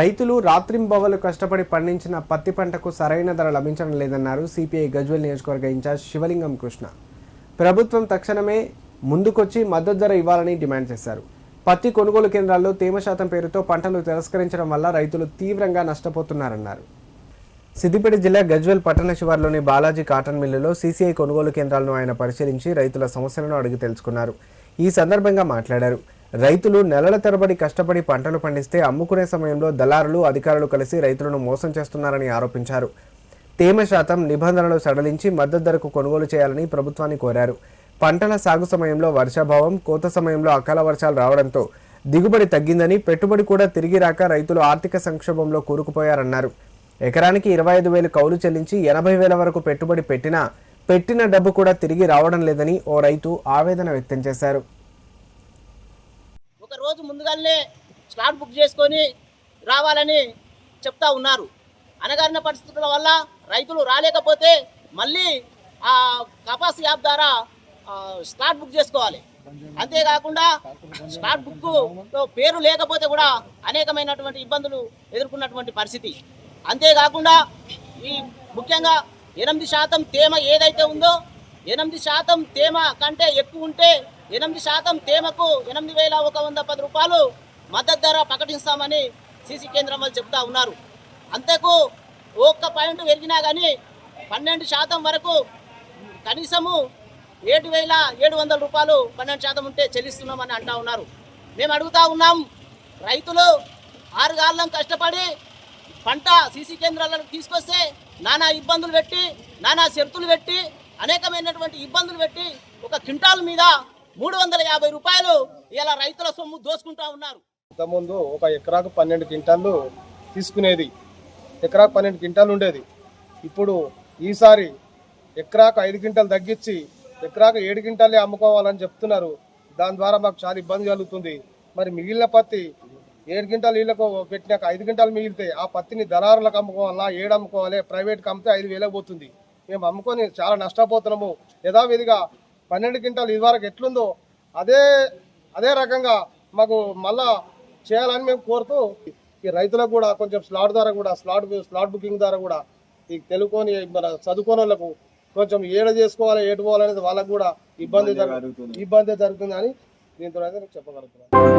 రైతులు రాత్రింబవలు కష్టపడి పండించిన పత్తి పంటకు సరైన ధర లభించడం లేదన్నారు సిపిఐ గజ్వెల్ నియోజకవర్గ ఇన్ఛార్జ్ శివలింగం కృష్ణ. ప్రభుత్వం తక్షణమే ముందుకొచ్చి మద్దతు ధర ఇవ్వాలని డిమాండ్ చేశారు. పత్తి కొనుగోలు కేంద్రాల్లో తేమ శాతం పేరుతో పంటలు తిరస్కరించడం వల్ల రైతులు తీవ్రంగా నష్టపోతున్నారన్నారు. సిద్దిపేట జిల్లా గజ్వెల్ పట్టణ శివార్లోని బాలాజీ కాటన్ మిల్లులో సీసీఐ కొనుగోలు కేంద్రాలను ఆయన పరిశీలించి రైతుల సమస్యలను అడిగి తెలుసుకున్నారు. ఈ సందర్భంగా మాట్లాడారు. రైతులు నెలల తరబడి కష్టపడి పంటలు పండిస్తే అమ్ముకునే సమయంలో దళారులు అధికారులు కలిసి రైతులను మోసం చేస్తున్నారని ఆరోపించారు. తేమ శాతం నిబంధనలు సడలించి మద్దతు ధరకు కొనుగోలు చేయాలని ప్రభుత్వాన్ని కోరారు. పంటల సాగు సమయంలో వర్షాభావం కోత సమయంలో అకాల వర్షాలు రావడంతో దిగుబడి తగ్గిందని పెట్టుబడి కూడా తిరిగి రాక రైతులు ఆర్థిక సంక్షోభంలో కూరుకుపోయారన్నారు. ఎకరానికి ఇరవై ఐదు వేలు కౌలు చెల్లించి ఎనభై వేల వరకు పెట్టుబడి పెట్టినా పెట్టిన డబ్బు కూడా తిరిగి రావడం లేదని ఓ రైతు ఆవేదన వ్యక్తం చేశారు. ఒక రోజు ముందుగానే స్లాట్ బుక్ చేసుకొని రావాలని చెప్తా ఉన్నారు. అనగారిన పరిస్థితుల వల్ల రైతులు రాలేకపోతే మళ్ళీ ఆ కపాస్ యాప్ ద్వారా స్లాట్ బుక్ చేసుకోవాలి. అంతేకాకుండా స్లాట్ బుక్ పేరు లేకపోతే కూడా అనేకమైనటువంటి ఇబ్బందులు ఎదుర్కొన్నటువంటి పరిస్థితి. అంతేకాకుండా ఈ ముఖ్యంగా ఎనిమిది శాతం తేమ ఏదైతే ఉందో ఎనిమిది శాతం తేమ కంటే ఎక్కువ ఉంటే ఎనిమిది శాతం తేమకు ఎనిమిది వేల ఒక వంద పది రూపాయలు మద్దతు ధర ప్రకటిస్తామని సీసీ కేంద్రం వాళ్ళు చెప్తా ఉన్నారు. అంతకు ఒక్క పాయింట్ పెరిగినా కానీ పన్నెండు శాతం వరకు కనీసము ఏడు వేల ఏడు వందల రూపాయలు పన్నెండు శాతం ఉంటే చెల్లిస్తున్నామని అంటా ఉన్నారు. మేము అడుగుతా ఉన్నాం రైతులు ఆరు కష్టపడి పంట సీసీ కేంద్రాలను తీసుకొస్తే నానా ఇబ్బందులు పెట్టి నానా షరతులు పెట్టి అనేకమైనటువంటి ఇబ్బందులు పెట్టి ఒక క్వింటాల్ మీద మూడు వందల యాభై రూపాయలు ఇలా రైతుల సొమ్ము దోసుకుంటా ఉన్నారు. ఇంతకుముందు ఒక ఎకరాకు పన్నెండు క్వింటాళ్ళు తీసుకునేది. ఎకరాకు పన్నెండు క్వింటాలు ఉండేది. ఇప్పుడు ఈసారి ఎకరాకు ఐదు క్వింటాలు తగ్గించి ఎకరాకు ఏడు క్వింటాలే అమ్ముకోవాలని చెప్తున్నారు. దాని ద్వారా మాకు చాలా ఇబ్బంది కలుగుతుంది. మరి మిగిలిన పత్తి ఏడు క్వింటాలు వీళ్ళకు పెట్టినాక ఐదు క్వింటాలు మిగిలితే ఆ పత్తిని దళారులకు అమ్ముకోవాలా? ఏడు అమ్ముకోవాలి? ప్రైవేట్కి అమ్మితే ఐదు వేలకు పోతుంది. మేము అమ్ముకొని చాలా నష్టపోతున్నాము. యథావిధిగా పన్నెండు క్వింటాలు ఇదివరకు ఎట్లుందో అదే అదే రకంగా మాకు మళ్ళా చేయాలని మేము కోరుతూ ఈ రైతులకు కూడా కొంచెం స్లాట్ ద్వారా కూడా స్లాట్ స్లాట్ బుకింగ్ ద్వారా కూడా ఈ తెలుగుని మన చదువుకోని వాళ్ళకు కొంచెం ఏడ చేసుకోవాలి ఏటు పోవాలనేది వాళ్ళకు కూడా ఇబ్బంది ఇబ్బంది జరుగుతుందని దీంతో అయితే నేను చెప్పగలుగుతున్నాను.